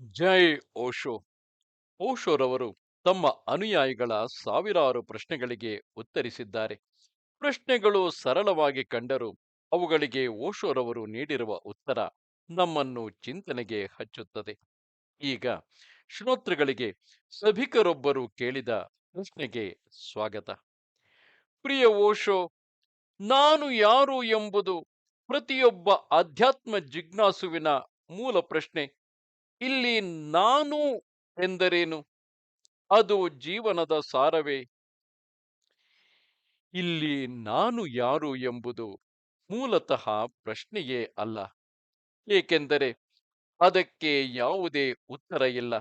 ಜೈ ಓಶೋ. ಓಶೋರವರು ತಮ್ಮ ಅನುಯಾಯಿಗಳ ಸಾವಿರಾರು ಪ್ರಶ್ನೆಗಳಿಗೆ ಉತ್ತರಿಸಿದ್ದಾರೆ. ಪ್ರಶ್ನೆಗಳು ಸರಳವಾಗಿ ಕಂಡರೂ ಅವುಗಳಿಗೆ ಓಶೋರವರು ನೀಡಿರುವ ಉತ್ತರ ನಮ್ಮನ್ನು ಚಿಂತನೆಗೆ ಹಚ್ಚುತ್ತದೆ. ಈಗ ಶ್ರೋತೃಗಳಿಗೆ ಸಭಿಕರೊಬ್ಬರು ಕೇಳಿದ ಪ್ರಶ್ನೆಗೆ ಸ್ವಾಗತ. ಪ್ರಿಯ ಓಶೋ, ನಾನು ಯಾರು ಎಂಬುದು ಪ್ರತಿಯೊಬ್ಬ ಆಧ್ಯಾತ್ಮ ಜಿಜ್ಞಾಸುವಿನ ಮೂಲ ಪ್ರಶ್ನೆ. ಇಲ್ಲಿ ನಾನು ಎಂದರೇನು? ಅದು ಜೀವನದ ಸಾರವೇ. ಇಲ್ಲಿ ನಾನು ಯಾರು ಎಂಬುದು ಮೂಲತಃ ಪ್ರಶ್ನೆಯೇ ಅಲ್ಲ. ಏಕೆಂದರೆ ಅದಕ್ಕೆ ಯಾವುದೇ ಉತ್ತರ ಇಲ್ಲ.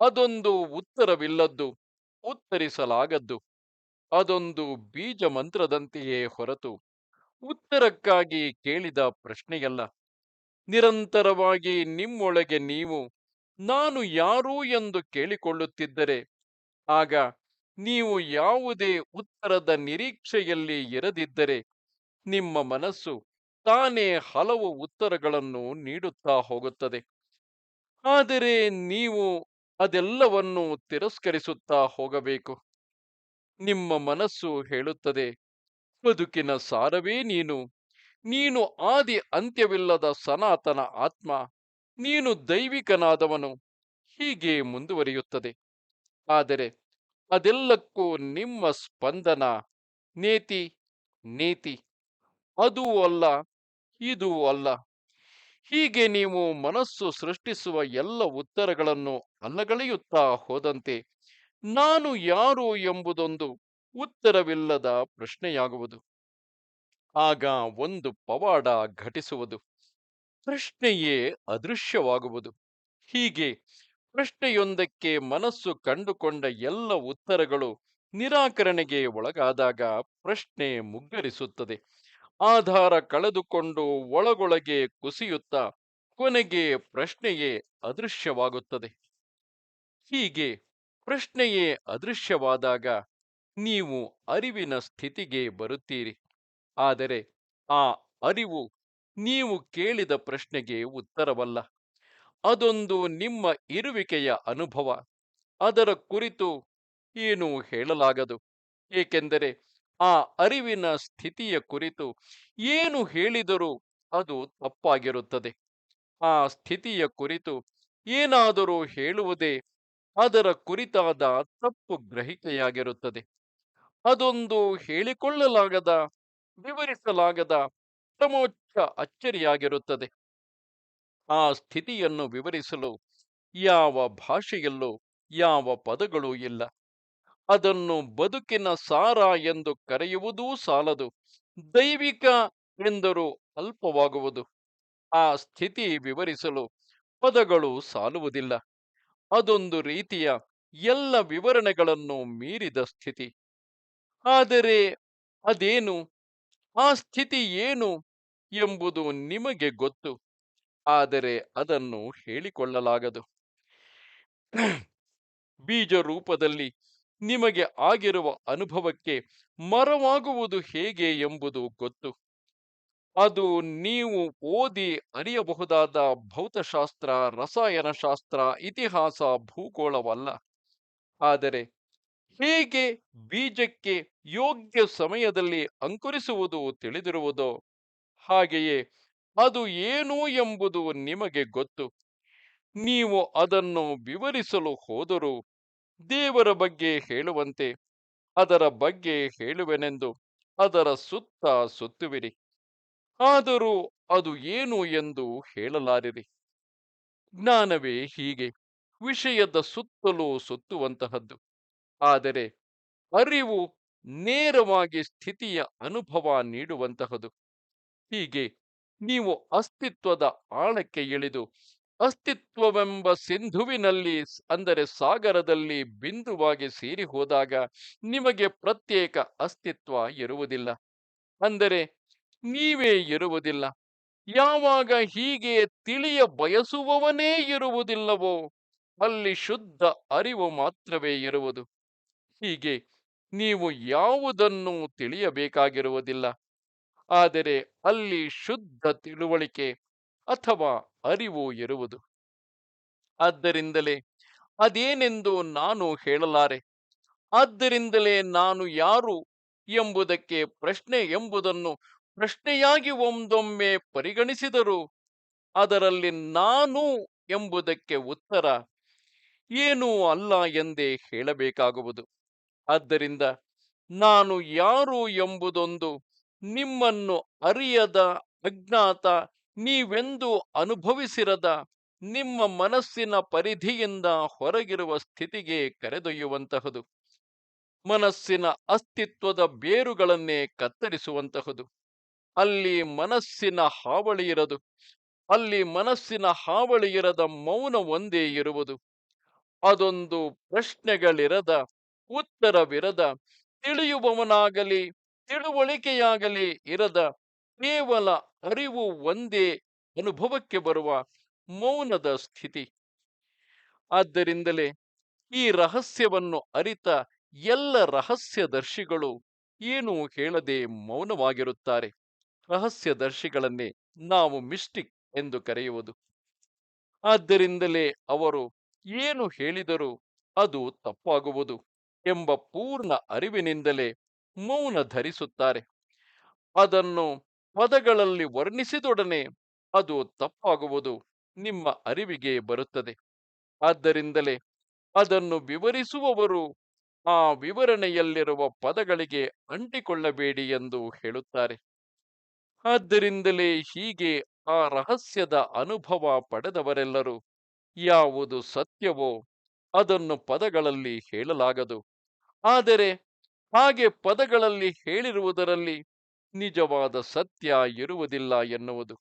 ಅದೊಂದು ಉತ್ತರವಿಲ್ಲದ್ದು ಉತ್ತರಿಸಲಾಗದ್ದು. ಅದೊಂದು ಬೀಜ ಮಂತ್ರದಂತೆಯೇ ಹೊರತು ಉತ್ತರಕ್ಕಾಗಿ ಕೇಳಿದ ಪ್ರಶ್ನೆಯಲ್ಲ. ನಿರಂತರವಾಗಿ ನಿಮ್ಮೊಳಗೆ ನೀವು, ನಾನು ಯಾರು ಎಂದು ಕೇಳಿಕೊಳ್ಳುತ್ತಿದ್ದರೆ, ಆಗ ನೀವು ಯಾವುದೇ ಉತ್ತರದ ನಿರೀಕ್ಷೆಯಲ್ಲಿ ಇರದಿದ್ದರೆ, ನಿಮ್ಮ ಮನಸ್ಸು ತಾನೇ ಹಲವು ಉತ್ತರಗಳನ್ನು ನೀಡುತ್ತಾ ಹೋಗುತ್ತದೆ. ಆದರೆ ನೀವು ಅದೆಲ್ಲವನ್ನು ತಿರಸ್ಕರಿಸುತ್ತಾ ಹೋಗಬೇಕು. ನಿಮ್ಮ ಮನಸ್ಸು ಹೇಳುತ್ತದೆ, ಬದುಕಿನ ಸಾರವೇ ನೀನು ನೀನು ಆದಿ ಅಂತ್ಯವಿಲ್ಲದ ಸನಾತನ ಆತ್ಮ, ನೀನು ದೈವಿಕನಾದವನು, ಹೀಗೆ ಮುಂದುವರಿಯುತ್ತದೆ. ಆದರೆ ಅದೆಲ್ಲಕ್ಕೂ ನಿಮ್ಮ ಸ್ಪಂದನ ನೇತಿ, ನೀತಿ, ಅದೂ ಅಲ್ಲ, ಇದೂ ಅಲ್ಲ. ಹೀಗೆ ನೀವು ಮನಸ್ಸು ಸೃಷ್ಟಿಸುವ ಎಲ್ಲ ಉತ್ತರಗಳನ್ನು ಅಲ್ಲಗಳೆಯುತ್ತಾ ಹೋದಂತೆ ನಾನು ಯಾರು ಎಂಬುದೊಂದು ಉತ್ತರವಿಲ್ಲದ ಪ್ರಶ್ನೆಯಾಗುವುದು. ಆಗ ಒಂದು ಪವಾಡ ಘಟಿಸುವುದು. ಪ್ರಶ್ನೆಯೇ ಅದೃಶ್ಯವಾಗುವುದು. ಹೀಗೆ ಪ್ರಶ್ನೆಯೊಂದಕ್ಕೆ ಮನಸ್ಸು ಕಂಡುಕೊಂಡ ಎಲ್ಲ ಉತ್ತರಗಳು ನಿರಾಕರಣೆಗೆ ಒಳಗಾದಾಗ ಪ್ರಶ್ನೆ ಮುಗ್ಗರಿಸುತ್ತದೆ. ಆಧಾರ ಕಳೆದುಕೊಂಡು ಒಳಗೊಳಗೆ ಕುಸಿಯುತ್ತಾ ಕೊನೆಗೆ ಪ್ರಶ್ನೆಯೇ ಅದೃಶ್ಯವಾಗುತ್ತದೆ. ಹೀಗೆ ಪ್ರಶ್ನೆಯೇ ಅದೃಶ್ಯವಾದಾಗ ನೀವು ಅರಿವಿನ ಸ್ಥಿತಿಗೆ ಬರುತ್ತೀರಿ. ಆದರೆ ಆ ಅರಿವು ನೀವು ಕೇಳಿದ ಪ್ರಶ್ನೆಗೆ ಉತ್ತರವಲ್ಲ. ಅದೊಂದು ನಿಮ್ಮ ಇರುವಿಕೆಯ ಅನುಭವ. ಅದರ ಕುರಿತು ಏನು ಹೇಳಲಾಗದು. ಏಕೆಂದರೆ ಆ ಅರಿವಿನ ಸ್ಥಿತಿಯ ಕುರಿತು ಏನು ಹೇಳಿದರೂ ಅದು ತಪ್ಪಾಗಿರುತ್ತದೆ. ಆ ಸ್ಥಿತಿಯ ಕುರಿತು ಏನಾದರೂ ಹೇಳುವುದೇ ಅದರ ಕುರಿತಾದ ತಪ್ಪು ಗ್ರಹಿಕೆಯಾಗಿರುತ್ತದೆ. ಅದೊಂದು ಹೇಳಿಕೊಳ್ಳಲಾಗದ ವಿವರಿಸಲಾಗದ ಪ್ರಮೋಚ್ಚ ಅಚ್ಚರಿಯಾಗಿರುತ್ತದೆ. ಆ ಸ್ಥಿತಿಯನ್ನು ವಿವರಿಸಲು ಯಾವ ಭಾಷೆಯಲ್ಲೂ ಯಾವ ಪದಗಳೂ ಇಲ್ಲ. ಅದನ್ನು ಬದುಕಿನ ಸಾರ ಎಂದು ಕರೆಯುವುದೂ ಸಾಲದು. ದೈವಿಕ ಎಂದರೂ ಅಲ್ಪವಾಗುವುದು. ಆ ಸ್ಥಿತಿ ವಿವರಿಸಲು ಪದಗಳು ಸಾಲುವುದಿಲ್ಲ. ಅದೊಂದು ರೀತಿಯ ಎಲ್ಲ ವಿವರಣೆಗಳನ್ನು ಮೀರಿದ ಸ್ಥಿತಿ. ಆದರೆ ಅದೇನು ಆ ಸ್ಥಿತಿ ಏನು ಎಂಬುದು ನಿಮಗೆ ಗೊತ್ತು. ಆದರೆ ಅದನ್ನು ಹೇಳಿಕೊಳ್ಳಲಾಗದು. ಬೀಜ ರೂಪದಲ್ಲಿ ನಿಮಗೆ ಆಗಿರುವ ಅನುಭವಕ್ಕೆ ಮರವಾಗುವುದು ಹೇಗೆ ಎಂಬುದು ಗೊತ್ತು. ಅದು ನೀವು ಓದಿ ಅರಿಯಬಹುದಾದ ಭೌತಶಾಸ್ತ್ರ, ರಸಾಯನಶಾಸ್ತ್ರ, ಇತಿಹಾಸ, ಭೂಗೋಳವಲ್ಲ. ಆದರೆ ಹೇಗೆ ಬೀಜಕ್ಕೆ ಯೋಗ್ಯ ಸಮಯದಲ್ಲಿ ಅಂಕುರಿಸುವುದು ತಿಳಿದಿರುವುದೋ ಹಾಗೆಯೇ ಅದು ಏನು ಎಂಬುದು ನಿಮಗೆ ಗೊತ್ತು. ನೀವು ಅದನ್ನು ವಿವರಿಸಲು ಹೋದರೂ ದೇವರ ಬಗ್ಗೆ ಹೇಳುವಂತೆ, ಅದರ ಬಗ್ಗೆ ಹೇಳುವೆನೆಂದು ಅದರ ಸುತ್ತ ಸುತ್ತುವಿರಿ. ಆದರೂ ಅದು ಏನು ಎಂದು ಹೇಳಲಾರಿರಿ. ಜ್ಞಾನವೇ ಹೀಗೆ, ವಿಷಯದ ಸುತ್ತಲೂ ಸುತ್ತುವಂತಹದ್ದು. ಆದರೆ ಅರಿವು ನೇರವಾಗಿ ಸ್ಥಿತಿಯ ಅನುಭವ ನೀಡುವಂತಹದು. ಹೀಗೆ ನೀವು ಅಸ್ತಿತ್ವದ ಆಳಕ್ಕೆ ಇಳಿದು ಅಸ್ತಿತ್ವವೆಂಬ ಸಿಂಧುವಿನಲ್ಲಿ ಅಂದರೆ ಸಾಗರದಲ್ಲಿ ಬಿಂದುವಾಗಿ ಸೇರಿ ಹೋದಾಗ ನಿಮಗೆ ಪ್ರತ್ಯೇಕ ಅಸ್ತಿತ್ವ ಇರುವುದಿಲ್ಲ. ಅಂದರೆ ನೀವೇ ಇರುವುದಿಲ್ಲ. ಯಾವಾಗ ಹೀಗೆ ತಿಳಿಯ ಬಯಸುವವನೇ ಇರುವುದಿಲ್ಲವೋ ಅಲ್ಲಿ ಶುದ್ಧ ಅರಿವು ಮಾತ್ರವೇ ಇರುವುದು. ಹೀಗೆ ನೀವು ಯಾವುದನ್ನು ತಿಳಿಯಬೇಕಾಗಿರುವುದಿಲ್ಲ. ಆದರೆ ಅಲ್ಲಿ ಶುದ್ಧ ತಿಳುವಳಿಕೆ ಅಥವಾ ಅರಿವು ಇರುವುದು. ಆದ್ದರಿಂದಲೇ ಅದೇನೆಂದು ನಾನು ಹೇಳಲಾರೆ. ಆದ್ದರಿಂದಲೇ ನಾನು ಯಾರು ಎಂಬುದಕ್ಕೆ ಪ್ರಶ್ನೆ ಎಂಬುದನ್ನು ಪ್ರಶ್ನೆಯಾಗಿ ಒಂದೊಮ್ಮೆ ಪರಿಗಣಿಸಿದರು ಅದರಲ್ಲಿ ನಾನು ಎಂಬುದಕ್ಕೆ ಉತ್ತರ ಏನೂ ಅಲ್ಲ ಎಂದೇ ಹೇಳಬೇಕಾಗುವುದು. ಆದ್ದರಿಂದ ನಾನು ಯಾರು ಎಂಬುದೊಂದು ನಿಮ್ಮನ್ನು ಅರಿಯದ ಅಜ್ಞಾತ ನೀವೆಂದು ಅನುಭವಿಸಿರದ ನಿಮ್ಮ ಮನಸ್ಸಿನ ಪರಿಧಿಯಿಂದ ಹೊರಗಿರುವ ಸ್ಥಿತಿಗೆ ಕರೆದೊಯ್ಯುವಂತಹದು. ಮನಸ್ಸಿನ ಅಸ್ತಿತ್ವದ ಬೇರುಗಳನ್ನೇ ಕತ್ತರಿಸುವಂತಹದು. ಅಲ್ಲಿ ಮನಸ್ಸಿನ ಹಾವಳಿ ಇರದು. ಅಲ್ಲಿ ಮನಸ್ಸಿನ ಹಾವಳಿ ಇರದ ಮೌನ ಒಂದೇ ಇರುವುದು. ಅದೊಂದು ಪ್ರಶ್ನೆಗಳಿರದ ಉತ್ತರವಿರದ ತಿಳಿಯುವವನಾಗಲಿ, ತಿಳುವಳಿಕೆಯಾಗಲಿ ಇರದ ಕೇವಲ ಅರಿವು ಒಂದೇ ಅನುಭವಕ್ಕೆ ಬರುವ ಮೌನದ ಸ್ಥಿತಿ. ಆದ್ದರಿಂದಲೇ ಈ ರಹಸ್ಯವನ್ನು ಅರಿತ ಎಲ್ಲ ರಹಸ್ಯದರ್ಶಿಗಳು ಏನೂ ಹೇಳದೆ ಮೌನವಾಗಿರುತ್ತಾರೆ. ರಹಸ್ಯದರ್ಶಿಗಳನ್ನೇ ನಾವು ಮಿಸ್ಟಿಕ್ ಎಂದು ಕರೆಯುವುದು. ಆದ್ದರಿಂದಲೇ ಅವರು ಏನು ಹೇಳಿದರೂ ಅದು ತಪ್ಪಾಗುವುದು. ಎಂಬ ಪೂರ್ಣ ಅರಿವಿನಿಂದಲೇ ಮೌನ ಧರಿಸುತ್ತಾರೆ. ಅದನ್ನು ಪದಗಳಲ್ಲಿ ವರ್ಣಿಸಿದೊಡನೆ ಅದು ತಪ್ಪಾಗುವುದು ನಿಮ್ಮ ಅರಿವಿಗೆ ಬರುತ್ತದೆ. ಆದ್ದರಿಂದಲೇ ಅದನ್ನು ವಿವರಿಸುವವರು ಆ ವಿವರಣೆಯಲ್ಲಿರುವ ಪದಗಳಿಗೆ ಅಂಟಿಕೊಳ್ಳಬೇಡಿ ಎಂದು ಹೇಳುತ್ತಾರೆ. ಆದ್ದರಿಂದಲೇ ಹೀಗೆ ಆ ರಹಸ್ಯದ ಅನುಭವ ಪಡೆದವರೆಲ್ಲರೂ, ಯಾವುದು ಸತ್ಯವೋ ಅದನ್ನು ಪದಗಳಲ್ಲಿ ಹೇಳಲಾಗದು. ಆದರೆ ಹಾಗೆ ಪದಗಳಲ್ಲಿ ಹೇಳಿರುವುದರಲ್ಲಿ ನಿಜವಾದ ಸತ್ಯ ಇರುವುದಿಲ್ಲ ಎನ್ನುವುದು.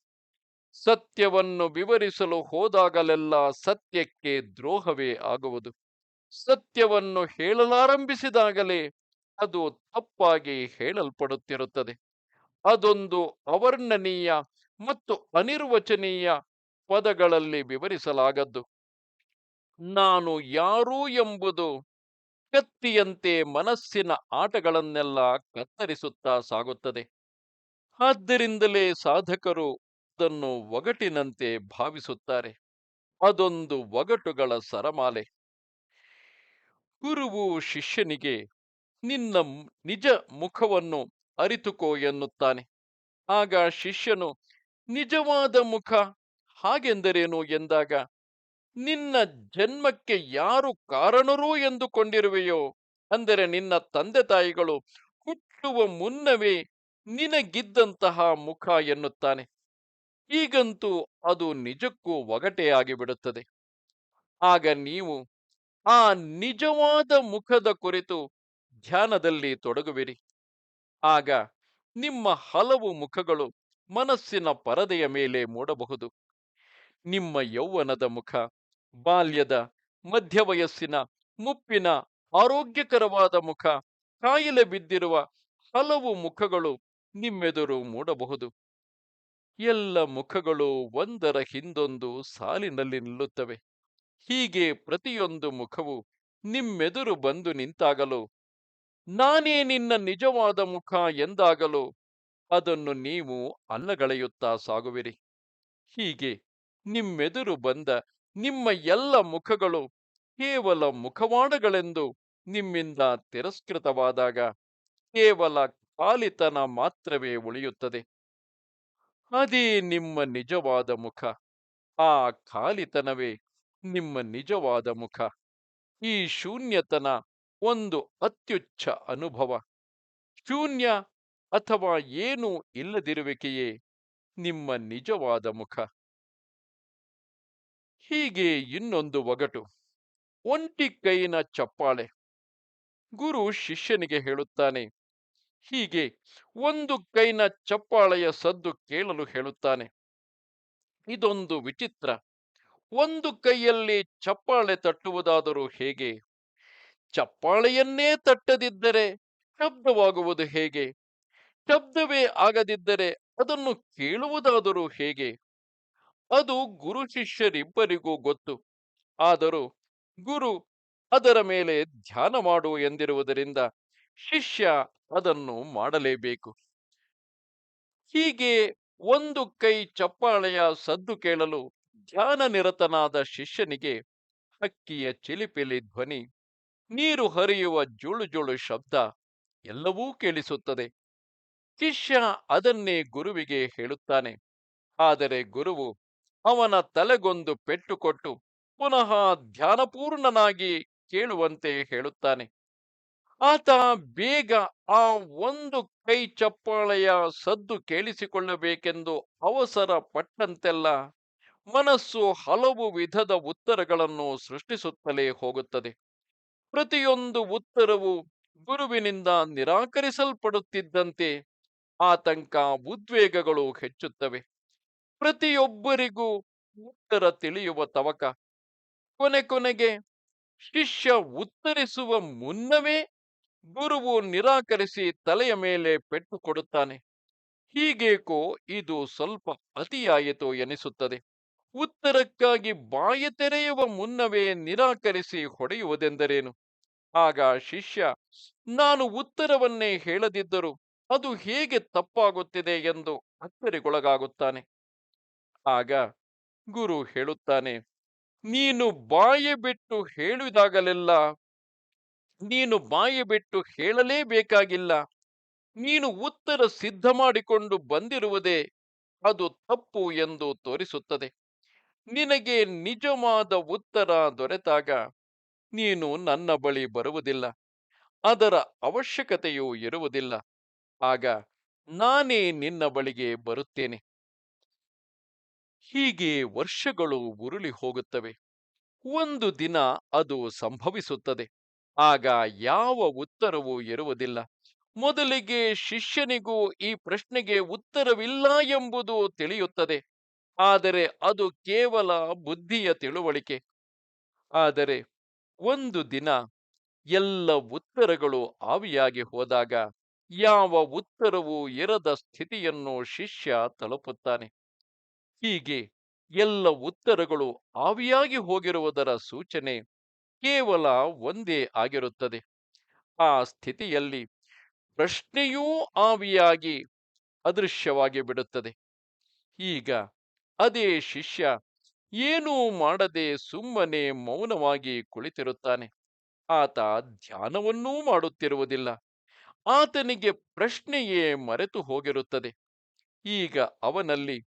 ಸತ್ಯವನ್ನು ವಿವರಿಸಲು ಹೋದಾಗಲೆಲ್ಲ ಸತ್ಯಕ್ಕೆ ದ್ರೋಹವೇ ಆಗುವುದು. ಸತ್ಯವನ್ನು ಹೇಳಲಾರಂಭಿಸಿದಾಗಲೇ ಅದು ತಪ್ಪಾಗಿ ಹೇಳಲ್ಪಡುತ್ತಿರುತ್ತದೆ. ಅದೊಂದು ಅವರ್ಣನೀಯ ಮತ್ತು ಅನಿರ್ವಚನೀಯ ಪದಗಳಲ್ಲಿ ವಿವರಿಸಲಾಗದ್ದು. ನಾನು ಯಾರು ಎಂಬುದು ಕತ್ತಿಯಂತೆ ಮನಸ್ಸಿನ ಆಟಗಳನ್ನೆಲ್ಲ ಕತ್ತರಿಸುತ್ತಾ ಸಾಗುತ್ತದೆ. ಆದ್ದರಿಂದಲೇ ಸಾಧಕರು ಅದನ್ನು ಒಗಟಿನಂತೆ ಭಾವಿಸುತ್ತಾರೆ. ಅದೊಂದು ಒಗಟುಗಳ ಸರಮಾಲೆ. ಗುರುವು ಶಿಷ್ಯನಿಗೆ, ನಿನ್ನ ನಿಜ ಮುಖವನ್ನು ಅರಿತುಕೋ ಎನ್ನುತ್ತಾನೆ. ಆಗ ಶಿಷ್ಯನು, ನಿಜವಾದ ಮುಖ ಹಾಗೆಂದರೇನು? ಎಂದಾಗ ನಿನ್ನ ಜನ್ಮಕ್ಕೆ ಯಾರು ಕಾರಣರು ಎಂದುಕೊಂಡಿರುವೆಯೋ, ಅಂದರೆ ನಿನ್ನ ತಂದೆ ತಾಯಿಗಳು ಹುಟ್ಟುವ ಮುನ್ನವೇ ನಿನಗಿದ್ದಂತಹ ಮುಖ ಎನ್ನುತ್ತಾನೆ. ಈಗಂತೂ ಅದು ನಿಜಕ್ಕೂ ಒಗಟೆಯಾಗಿ ಬಿಡುತ್ತದೆ ಆಗ ನೀವು ಆ ನಿಜವಾದ ಮುಖದ ಕುರಿತು ಧ್ಯಾನದಲ್ಲಿ ತೊಡಗುವಿರಿ. ಆಗ ನಿಮ್ಮ ಹಲವು ಮುಖಗಳು ಮನಸ್ಸಿನ ಪರದೆಯ ಮೇಲೆ ಮೂಡಬಹುದು. ನಿಮ್ಮ ಯೌವನದ ಮುಖ ಬಾಲ್ಯದ ಮಧ್ಯ ವಯಸ್ಸಿನ ಮುಪ್ಪಿನ, ಆರೋಗ್ಯಕರವಾದ ಮುಖ, ಕಾಯಿಲೆ ಬಿದ್ದಿರುವ ಹಲವು ಮುಖಗಳು ನಿಮ್ಮೆದುರು ಮೂಡಬಹುದು. ಎಲ್ಲ ಮುಖಗಳು ಒಂದರ ಹಿಂದೊಂದು ಸಾಲಿನಲ್ಲಿ ನಿಲ್ಲುತ್ತವೆ. ಹೀಗೆ ಪ್ರತಿಯೊಂದು ಮುಖವು ನಿಮ್ಮೆದುರು ಬಂದು ನಿಂತಾಗಲು, ನಾನೇ ನಿನ್ನ ನಿಜವಾದ ಮುಖ ಎಂದಾಗಲು ಅದನ್ನು ನೀವು ಅಲ್ಲಗಳೆಯುತ್ತಾ ಸಾಗುವಿರಿ. ಹೀಗೆ ನಿಮ್ಮೆದುರು ಬಂದ ನಿಮ್ಮ ಎಲ್ಲ ಮುಖಗಳು ಕೇವಲ ಮುಖವಾಡಗಳೆಂದು ನಿಮ್ಮಿಂದ ತಿರಸ್ಕೃತವಾದಾಗ ಕೇವಲ ಕಾಲಿತನ ಮಾತ್ರವೇ ಉಳಿಯುತ್ತದೆ. ಅದೇ ನಿಮ್ಮ ನಿಜವಾದ ಮುಖ. ಆ ಖಾಲಿತನವೇ ನಿಮ್ಮ ನಿಜವಾದ ಮುಖ. ಈ ಶೂನ್ಯತನ ಒಂದು ಅತ್ಯುಚ್ಚ ಅನುಭವ. ಶೂನ್ಯ ಅಥವಾ ಏನೂ ಇಲ್ಲದಿರುವಿಕೆಯೇ ನಿಮ್ಮ ನಿಜವಾದ ಮುಖ. ಹೀಗೆ ಇನ್ನೊಂದು ಒಗಟು. ಒಂಟಿ ಕೈನ ಚಪ್ಪಾಳೆ. ಗುರು ಶಿಷ್ಯನಿಗೆ ಹೇಳುತ್ತಾನೆ, ಹೀಗೆ ಒಂದು ಕೈನ ಚಪ್ಪಾಳೆಯ ಸದ್ದು ಕೇಳಲು ಹೇಳುತ್ತಾನೆ. ಇದೊಂದು ವಿಚಿತ್ರ. ಒಂದು ಕೈಯಲ್ಲಿ ಚಪ್ಪಾಳೆ ತಟ್ಟುವುದಾದರೂ ಹೇಗೆ? ಚಪ್ಪಾಳೆಯನ್ನೇ ತಟ್ಟದಿದ್ದರೆ ಶಬ್ದವಾಗುವುದು ಹೇಗೆ? ಶಬ್ದವೇ ಆಗದಿದ್ದರೆ ಅದನ್ನು ಕೇಳುವುದಾದರೂ ಹೇಗೆ? ಅದು ಗುರು ಶಿಷ್ಯರಿಬ್ಬರಿಗೂ ಗೊತ್ತು. ಆದರೂ ಗುರು ಅದರ ಮೇಲೆ ಧ್ಯಾನ ಮಾಡು ಎಂದಿರುವುದರಿಂದ ಶಿಷ್ಯ ಅದನ್ನು ಮಾಡಲೇಬೇಕು. ಹೀಗೆ ಒಂದು ಕೈ ಚಪ್ಪಾಳೆಯ ಸದ್ದು ಕೇಳಲು ಧ್ಯಾನ ನಿರತನಾದ ಶಿಷ್ಯನಿಗೆ ಹಕ್ಕಿಯ ಚಿಲಿಪಿಲಿ ಧ್ವನಿ, ನೀರು ಹರಿಯುವ ಜುಳು ಜುಳು ಶಬ್ದ ಎಲ್ಲವೂ ಕೇಳಿಸುತ್ತದೆ. ಶಿಷ್ಯ ಅದನ್ನೇ ಗುರುವಿಗೆ ಹೇಳುತ್ತಾನೆ. ಆದರೆ ಗುರುವು ಅವನ ತಲೆಗೊಂದು ಪೆಟ್ಟು ಕೊಟ್ಟು ಪುನಃ ಧ್ಯಾನಪೂರ್ಣನಾಗಿ ಕೇಳುವಂತೆ ಹೇಳುತ್ತಾನೆ. ಆತ ಬೇಗ ಆ ಒಂದು ಕೈ ಚಪ್ಪಾಳೆಯ ಸದ್ದು ಕೇಳಿಸಿಕೊಳ್ಳಬೇಕೆಂದು ಅವಸರ ಪಟ್ಟಂತೆಲ್ಲ ಮನಸ್ಸು ಹಲವು ವಿಧದ ಉತ್ತರಗಳನ್ನು ಸೃಷ್ಟಿಸುತ್ತಲೇ ಹೋಗುತ್ತದೆ. ಪ್ರತಿಯೊಂದು ಉತ್ತರವು ಗುರುವಿನಿಂದ ನಿರಾಕರಿಸಲ್ಪಡುತ್ತಿದ್ದಂತೆ ಆತಂಕ, ಉದ್ವೇಗಗಳು ಹೆಚ್ಚುತ್ತವೆ. ಪ್ರತಿಯೊಬ್ಬರಿಗೂ ಉತ್ತರ ತಿಳಿಯುವ ತವಕ. ಕೊನೆ ಕೊನೆಗೆ ಶಿಷ್ಯ ಉತ್ತರಿಸುವ ಮುನ್ನವೇ ಗುರುವು ನಿರಾಕರಿಸಿ ತಲೆಯ ಮೇಲೆ ಪೆಟ್ಟು ಕೊಡುತ್ತಾನೆ. ಹೀಗೇಕೋ ಇದು ಸ್ವಲ್ಪ ಅತಿಯಾಯಿತು ಎನಿಸುತ್ತದೆ. ಉತ್ತರಕ್ಕಾಗಿ ಬಾಯಿ ತೆರೆಯುವ ಮುನ್ನವೇ ನಿರಾಕರಿಸಿ ಹೊಡೆಯುವುದೆಂದರೇನು? ಆಗ ಶಿಷ್ಯ, ನಾನು ಉತ್ತರವನ್ನೇ ಹೇಳದಿದ್ದರೂ ಅದು ಹೇಗೆ ತಪ್ಪಾಗುತ್ತಿದೆ ಎಂದು ಅಚ್ಚರಿಗೊಳಗಾಗುತ್ತಾನೆ. ಆಗ ಗುರು ಹೇಳುತ್ತಾನೆ, ನೀನು ಬಾಯಿ ಬಿಟ್ಟು ಹೇಳಿದಾಗಲೆಲ್ಲ, ನೀನು ಬಾಯಿ ಬಿಟ್ಟು ಹೇಳಲೇಬೇಕಾಗಿಲ್ಲ. ನೀನು ಉತ್ತರ ಸಿದ್ಧ ಮಾಡಿಕೊಂಡು ಬಂದಿರುವುದೇ ಅದು ತಪ್ಪು ಎಂದು ತೋರಿಸುತ್ತದೆ. ನಿನಗೆ ನಿಜವಾದ ಉತ್ತರ ದೊರೆತಾಗ ನೀನು ನನ್ನ ಬಳಿ ಬರುವುದಿಲ್ಲ. ಅದರ ಅವಶ್ಯಕತೆಯೂ ಇರುವುದಿಲ್ಲ. ಆಗ ನಾನೇ ನಿನ್ನ ಬಳಿಗೆ ಬರುತ್ತೇನೆ. ಹೀಗೆ ವರ್ಷಗಳು ಉರುಳಿ ಹೋಗುತ್ತವೆ. ಒಂದು ದಿನ ಅದು ಸಂಭವಿಸುತ್ತದೆ. ಆಗ ಯಾವ ಉತ್ತರವೂ ಇರುವುದಿಲ್ಲ. ಮೊದಲಿಗೆ ಶಿಷ್ಯನಿಗೂ ಈ ಪ್ರಶ್ನೆಗೆ ಉತ್ತರವಿಲ್ಲ ಎಂಬುದು ತಿಳಿಯುತ್ತದೆ. ಆದರೆ ಅದು ಕೇವಲ ಬುದ್ಧಿಯ ತಿಳುವಳಿಕೆ. ಆದರೆ ಒಂದು ದಿನ ಎಲ್ಲ ಉತ್ತರಗಳು ಆವಿಯಾಗಿ ಹೋದಾಗ ಯಾವ ಉತ್ತರವೂ ಇರದ ಸ್ಥಿತಿಯನ್ನು ಶಿಷ್ಯ ತಲುಪುತ್ತಾನೆ. ಹೀಗೆ ಎಲ್ಲ ಉತ್ತರಗಳು ಆವಿಯಾಗಿ ಹೋಗಿರುವುದರ ಸೂಚನೆ ಕೇವಲ ಒಂದೇ ಆಗಿರುತ್ತದೆ. ಆ ಸ್ಥಿತಿಯಲ್ಲಿ ಪ್ರಶ್ನೆಯೂ ಆವಿಯಾಗಿ ಅದೃಶ್ಯವಾಗಿ ಬಿಡುತ್ತದೆ. ಈಗ ಅದೇ ಶಿಷ್ಯ ಏನೂ ಮಾಡದೆ ಸುಮ್ಮನೆ ಮೌನವಾಗಿ ಕುಳಿತಿರುತ್ತಾನೆ. ಆತ ಧ್ಯಾನವನ್ನೂ ಮಾಡುತ್ತಿರುವುದಿಲ್ಲ. ಆತನಿಗೆ ಪ್ರಶ್ನೆಯೇ ಮರೆತು ಹೋಗಿರುತ್ತದೆ. ಈಗ ಅವನಲ್ಲಿ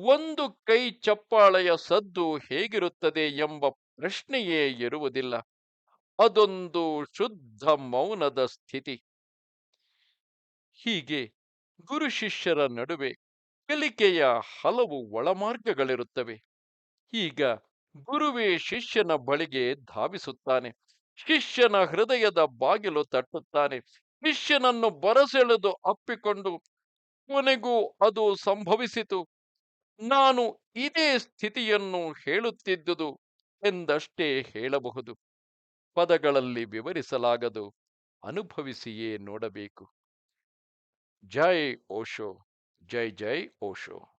ಒಂದು ಕೈ ಚಪ್ಪಾಳೆಯ ಸದ್ದು ಹೇಗಿರುತ್ತದೆ ಎಂಬ ಪ್ರಶ್ನೆಯೇ ಇರುವುದಿಲ್ಲ. ಅದೊಂದು ಶುದ್ಧ ಮೌನದ ಸ್ಥಿತಿ. ಹೀಗೆ ಗುರು ಶಿಷ್ಯರ ನಡುವೆ ಕಲಿಕೆಯ ಹಲವು ಒಳಮಾರ್ಗಗಳಿರುತ್ತವೆ. ಈಗ ಗುರುವೇ ಶಿಷ್ಯನ ಬಳಿಗೆ ಧಾವಿಸುತ್ತಾನೆ. ಶಿಷ್ಯನ ಹೃದಯದ ಬಾಗಿಲು ತಟ್ಟುತ್ತಾನೆ. ಶಿಷ್ಯನನ್ನು ಬರಸೆಳೆದು ಅಪ್ಪಿಕೊಂಡು, ಕೊನೆಗೂ ಅದು ಸಂಭವಿಸಿತು. ನಾನು ಇದೇ ಸ್ಥಿತಿಯನ್ನು ಹೇಳುತ್ತಿದ್ದುದು ಎಂದಷ್ಟೇ ಹೇಳಬಹುದು. ಪದಗಳಲ್ಲಿ ವಿವರಿಸಲಾಗದು. ಅನುಭವಿಸಿಯೇ ನೋಡಬೇಕು. ಜೈ ಓಶೋ. ಜೈ ಜೈ ಓಶೋ.